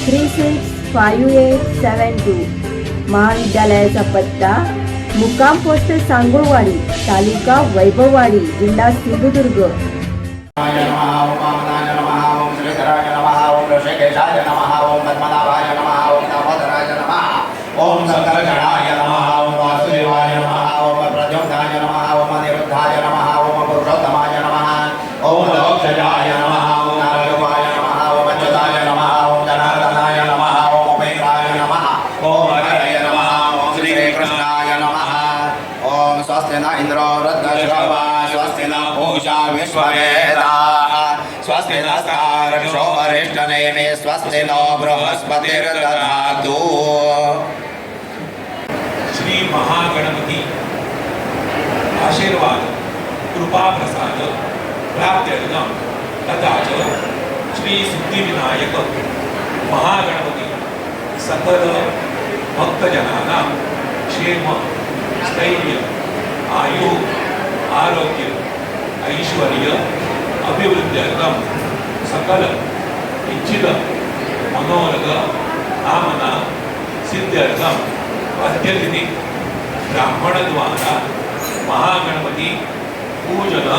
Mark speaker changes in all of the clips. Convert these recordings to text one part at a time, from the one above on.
Speaker 1: three six five eight seven two महाविद्यालयाचा पत्ता मुक्काम पोस्ट सांगोळवाडी तालुका वैभववाडी जिल्हा सिंधुदुर्ग
Speaker 2: ओम स्वस्ति नस्तारक्षो स्वस्ति नो बृहस्पतिर्दधातु।
Speaker 3: श्री महागणपती आशीर्वाद कृपा प्रसाद प्राप्त्यर्थम तथा च श्री सिद्धिविनायक महागणपती सकल भक्तजनानां क्षेम स्थैर्य आयु आरोग्य ऐश्वर्य अभिवृद्ध्यर्थं अभिवृद्ध्यर्थम ఇచ్చిన इच्छित मनोरथ సిద్ధ్యర్థం అత్యధిని బ్రాహ్మణ ద్వారా మహాగణపతి పూజన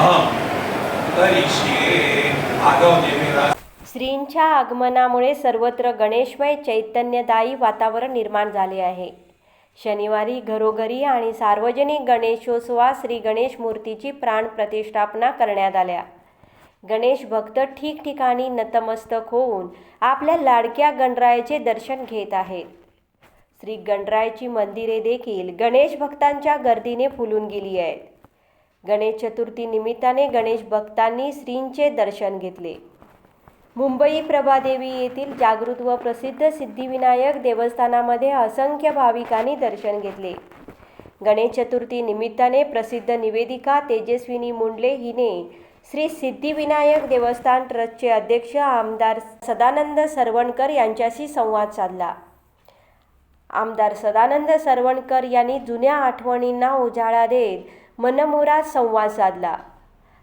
Speaker 3: అహం करिष्ये आगव देवेला
Speaker 1: श्रींच्या आगमनामुळे सर्वत्र गणेशमय चैतन्यदायी वातावरण निर्माण झाले आहे. शनिवारी घरोघरी आणि सार्वजनिक गणेशोत्सवात श्री गणेश मूर्तीची प्राण प्रतिष्ठापना करण्यात आल्या. गणेश भक्त ठिकठिकाणी नतमस्तक होऊन आपल्या लाडक्या गणरायाचे दर्शन घेत आहेत. श्री गणरायाची मंदिरे देखील गणेश भक्तांच्या गर्दीने फुलून गेली आहेत. गणेश चतुर्थी निमित्ताने गणेश भक्तांनी श्रींचे दर्शन घेतले. मुंबई प्रभादेवी येथील जागृत व प्रसिद्ध सिद्धिविनायक देवस्थानामध्ये असंख्य भाविकांनी दर्शन घेतले. गणेश चतुर्थी निमित्ताने प्रसिद्ध निवेदिका तेजस्विनी मुंडले हिने श्री सिद्धिविनायक देवस्थान ट्रस्टचे अध्यक्ष आमदार सदानंद सरवणकर यांच्याशी संवाद साधला. आमदार सदानंद सरवणकर यांनी जुन्या आठवणींना उजाळा देत मनमुराद संवाद साधला.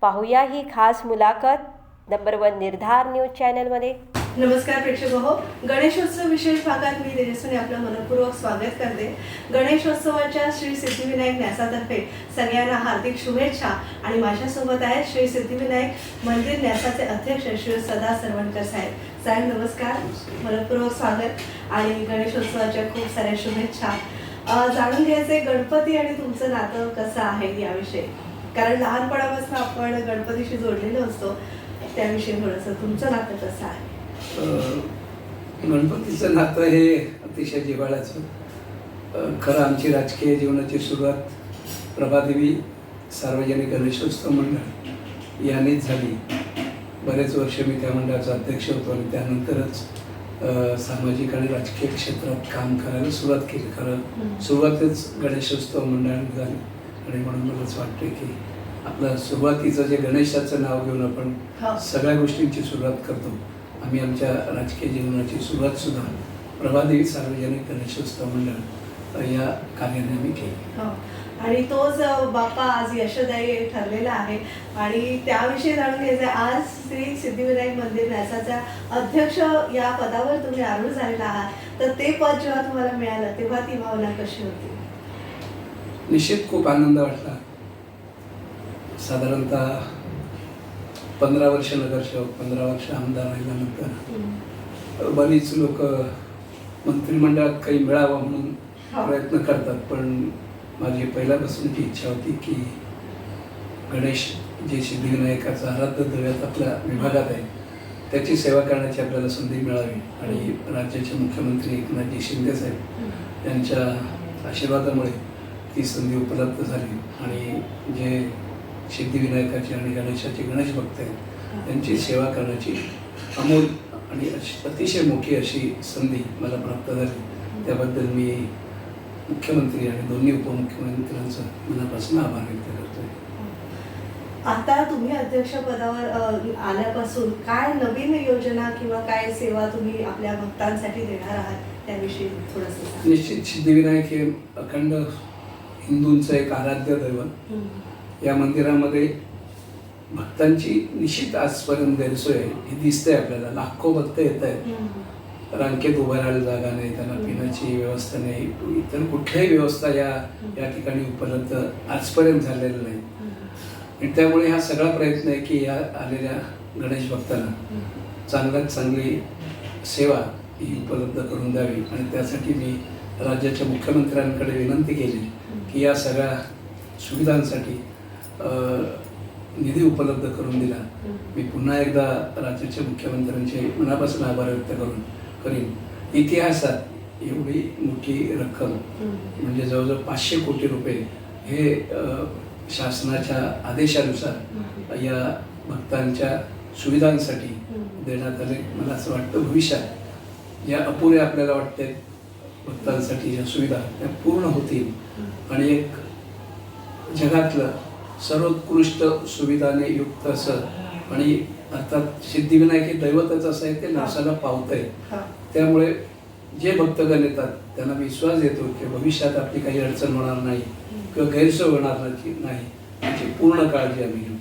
Speaker 1: पाहूया ही खास मुलाखत. नंबर वन निर्धार न्यूज चॅनलमध्ये.
Speaker 4: नमस्कार प्रेक्षक हो गणेशोत्सव विशेष भागात मी तेजस्विनी आपलं मनपूर्वक स्वागत करते. गणेशोत्सवाच्या श्री सिद्धिविनायक न्यासातर्फे सगळ्यांना हार्दिक शुभेच्छा आणि माझ्यासोबत आहेत श्री सिद्धिविनायक मंदिर न्यासाचे अध्यक्ष श्री सदा सरवणकर साहेब. साहेब नमस्कार. मनपूर्वक स्वागत आणि गणेशोत्सवाच्या खूप साऱ्या शुभेच्छा. जाणून घ्यायचे गणपती आणि तुमचं नातं कसं आहे याविषयी. कारण लहानपणापासून आपण गणपतीशी जोडलेलो असतो त्याविषयी थोडंसं तुमचं नातं कसं आहे?
Speaker 5: गणपतीचं नातं हे अतिशय जिव्हाळ्याचं. खरं आमची राजकीय जीवनाची सुरुवात प्रभादेवी सार्वजनिक गणेशोत्सव मंडळ यांनीच झाली. बरेच वर्ष मी त्या मंडळाचा अध्यक्ष होतो आणि त्यानंतरच सामाजिक आणि राजकीय क्षेत्रात काम करायला सुरुवात केली. खरं सुरुवातच गणेशोत्सव मंडळाने झाली. आणि म्हणून मला असं वाटतं की आपलं सुरुवातीचं जे गणेशाचं नाव घेऊन आपण
Speaker 4: हो.
Speaker 5: सगळ्या गोष्टींची सुरुवात करतो. आम्ही आमच्या राजकीय जीवनाची सुरुवात सुद्धा प्रभादेवी सार्वजनिक गणेशोत्सव मंडळ या कार्याने आम्ही केली
Speaker 4: हो. आणि तोच बाप्पा आज यशदायी ठरलेला आहे आणि त्याविषयी जाणून घ्यायचं. आज श्री सिद्धिविनायक मंदिर न्यासाच्या अध्यक्ष या पदावर तुम्ही आरूढ झालेला आहात तर ते पद जेव्हा तुम्हाला मिळालं तेव्हा ती भावना कशी होती
Speaker 5: निश्चित खूप आनंद वाटला साधारणतः पंधरा वर्ष नगरसेवक पंधरा वर्ष आमदार राहिल्यानंतर बरीच लोक मंत्रिमंडळात काही मिळावं म्हणून
Speaker 4: हो.
Speaker 5: प्रयत्न करतात. पण माझी पहिल्यापासूनची इच्छा होती की गणेश जे सिद्धिविनायकाचं आराध्य दैवत आपल्या विभागात आहे. त्याची सेवा करण्याची आपल्याला संधी मिळावी. आणि राज्याचे मुख्यमंत्री एकनाथजी शिंदे साहेब यांच्या आशीर्वादामुळे ती संधी उपलब्ध झाली. आणि जे सिद्धिविनायकाचे आणि गणेशाचे गणेश भक्त आहेत. त्यांची सेवा करण्याची अमोल आणि अतिशय मोठी अशी संधी मला प्राप्त झाली. त्याबद्दल मी मुख्यमंत्री आणि दोन्ही उपमुख्यमंत्र्यांचा मनापासून आभार व्यक्त करतोय.
Speaker 4: आता तुम्ही अध्यक्षपदावर अ, आल्यापासून काय नवीन योजना किंवा काय सेवा तुम्ही आपल्या भक्तांसाठी देणार आहात? त्याविषयी थोडंसं.
Speaker 5: निश्चित सिद्धिविनायक हे अखंड हिंदूंचं एक आराध्य दैवत. या मंदिरामध्ये भक्तांची निश्चित आजपर्यंत गैरसोय ही दिसते आपल्याला. लाखो भक्त येत आहेत. रांगेत उभं राहायला जागा नाही त्यांना पिण्याची व्यवस्था नाही. इतर कुठल्याही व्यवस्था या या ठिकाणी उपलब्ध आजपर्यंत झालेल्या नाही आणि त्यामुळे हा सगळा प्रयत्न आहे की या आलेल्या गणेश भक्तांना चांगल्यात चांगली सेवा ही उपलब्ध करून द्यावी. आणि त्यासाठी मी राज्याच्या मुख्यमंत्र्यांकडे विनंती केली की या सगळ्या सुविधांसाठी निधी उपलब्ध करून दिला. मी पुन्हा एकदा राज्याच्या मुख्यमंत्र्यांचे मनापासून आभार व्यक्त करून करीन. इतिहासात एवढी मोठी रक्कम म्हणजे जवळजवळ पाचशे कोटी रुपये हे शासनाच्या आदेशानुसार या भक्तांच्या सुविधांसाठी देण्यात आले. मला असं वाटतं भविष्यात या अपुऱ्या आपल्याला वाटते भक्तांसाठी ज्या सुविधा त्या पूर्ण होतील. आणि एक जगातलं सर्वोत्कृष्ट सुविधाने युक्त असं. आणि अर्थात सिद्धिविनायक हे दैवतच असं आहे ते नरसाला पावत आहे. त्यामुळे जे भक्तगण येतात त्यांना विश्वास येतो की भविष्यात आपली काही अडचण होणार नाही किंवा गैरसोय होणार नाही याची पूर्ण काळजी आम्ही घेऊ.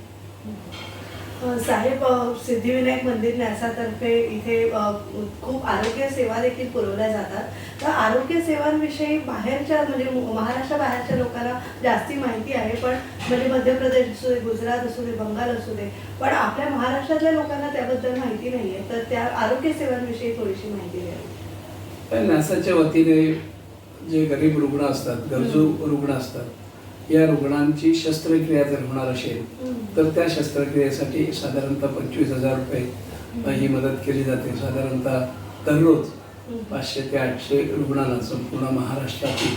Speaker 4: साहेब सिद्धिविनायक मंदिर न्यासातर्फे इथे खूप आरोग्य सेवा देखील पुरवल्या जातात. तर आरोग्य सेवांविषयी बाहेरच्या म्हणजे महाराष्ट्रा बाहेरच्या लोकांना जास्ती माहिती आहे पण म्हणजे मध्य प्रदेश असू दे गुजरात असू दे बंगाल असू दे पण आपल्या महाराष्ट्रातल्या लोकांना त्याबद्दल माहिती नाही आहे तर त्या आरोग्य सेवांविषयी थोडीशी माहिती द्यावी.
Speaker 5: पण नासाच्या वतीने जे गरीब रुग्ण असतात गरजू रुग्ण असतात या रुग्णांची शस्त्रक्रिया जर होणार असेल तर त्या शस्त्रक्रियेसाठी साधारणतः पंचवीस हजार रुपये ही मदत केली जाते. साधारणतः दररोज पाचशे ते आठशे रुग्णांना संपूर्ण महाराष्ट्रातील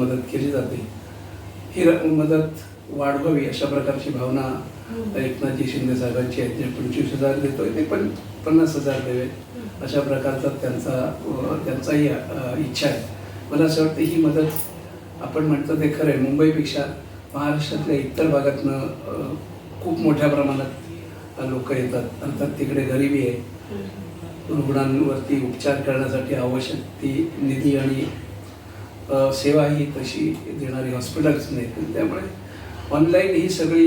Speaker 5: मदत केली जाते. ही मदत वाढवावी अशा प्रकारची भावना एकनाथजी शिंदे साहेबांची आहे. जे पंचवीस हजार देतोय ते पण पन्नास हजार द्यावे अशा प्रकारचा त्यांचा त्यांचाही इच्छा आहे. मला असं वाटतं ही मदत आपण म्हणतो ते खरं आहे मुंबईपेक्षा महाराष्ट्रातल्या इतर भागातनं खूप मोठ्या प्रमाणात लोक येतात. अर्थात तिकडे गरिबी आहे. रुग्णांवरती उपचार करण्यासाठी आवश्यक ती निधी आणि सेवा ही तशी देणारी हॉस्पिटल्स नाहीत. त्यामुळे ऑनलाईन ही सगळी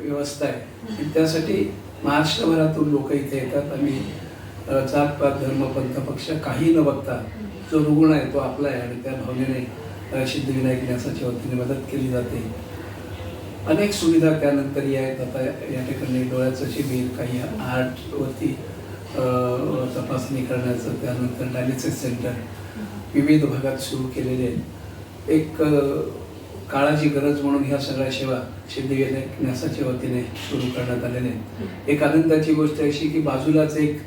Speaker 5: व्यवस्था आहे. त्यासाठी महाराष्ट्रभरातून लोक इथे येतात. आम्ही जात पात धर्म पंथ पक्ष काही न बघता जो रुग्ण आहे तो आपला आहे आणि त्या भावनेने सिद्धिविनायक न्यासाच्या वतीने मदत केली जाते अनेक सुविधा त्यानंतर या आहेत. आता या ठिकाणी डोळ्याचं शिबिर काही आर्टवरती तपासणी करण्याचं त्यानंतर डायलिसिस सेंटर विविध भागात सुरू केलेले आहेत. एक काळाची गरज म्हणून ह्या सगळ्या सेवा सिद्धिविनायक न्यासाच्या वतीने सुरू करण्यात आलेल्या आहेत. एक आनंदाची गोष्ट अशी की बाजूलाच एक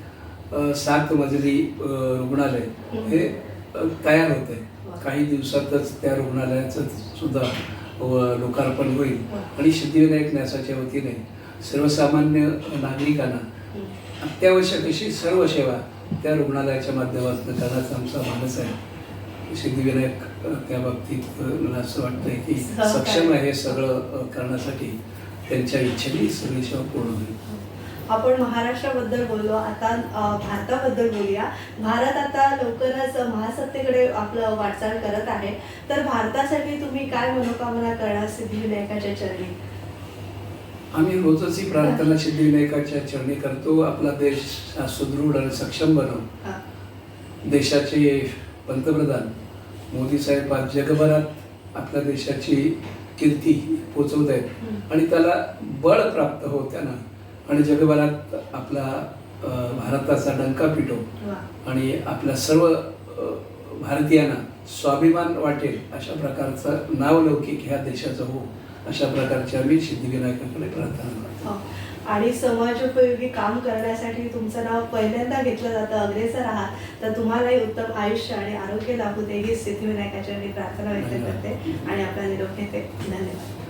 Speaker 5: सात मजली रुग्णालय हे तयार होत आहे काही दिवसातच त्या रुग्णालयाचं सुद्धा लोकार्पण होईल आणि सिद्धिविनायक न्यासाच्या वतीने सर्वसामान्य नागरिकांना अत्यावश्यक अशी सर्व सेवा त्या रुग्णालयाच्या माध्यमातून करण्याचा आमचा मानस आहे. सिद्धिविनायक त्या बाबतीत मला असं वाटतंय की. सक्षम आहे हे सगळं करण्यासाठी. त्यांच्या इच्छेने सगळी सेवा पूर्ण होईल.
Speaker 4: आपण महाराष्ट्राबद्दल बोललो आता भारताबद्दल बोलूया. भारत आता लवकरच महासत्तेकडे आपलं वाटचाल करत आहे. तर भारतासाठी तुम्ही काय मनोकामना करणार सिद्धिविनायकाच्या चरणी?
Speaker 5: आम्ही रोजच ही प्रार्थना सिद्धिविनायकाच्या चरणी करतो. आपला देश सुदृढ आणि सक्षम बनव. देशाचे पंतप्रधान मोदी साहेब आज जगभरात आपल्या देशाची कीर्ती पोचवत आहेत. आणि त्याला बळ प्राप्त हो त्यांना आणि जगभरात आपला भारताचा डंका पिटो. आणि आपल्या सर्व भारतीयांना स्वाभिमान वाटेल अशा प्रकारचं नावलौकिक ह्या देशाचं हो अशा प्रकारची आम्ही सिद्धिविनायकाकडे प्रार्थना करतो
Speaker 4: हो. आणि समाजोपयोगी काम करण्यासाठी तुमचं नाव पहिल्यांदा घेतलं जातं अग्रेसर आहात तर तुम्हालाही उत्तम आयुष्य आणि आरोग्य लाभू दे ही सिद्धिविनायकाच्या मी प्रार्थना व्यक्त करते आणि आपला निरोप घेते धन्यवाद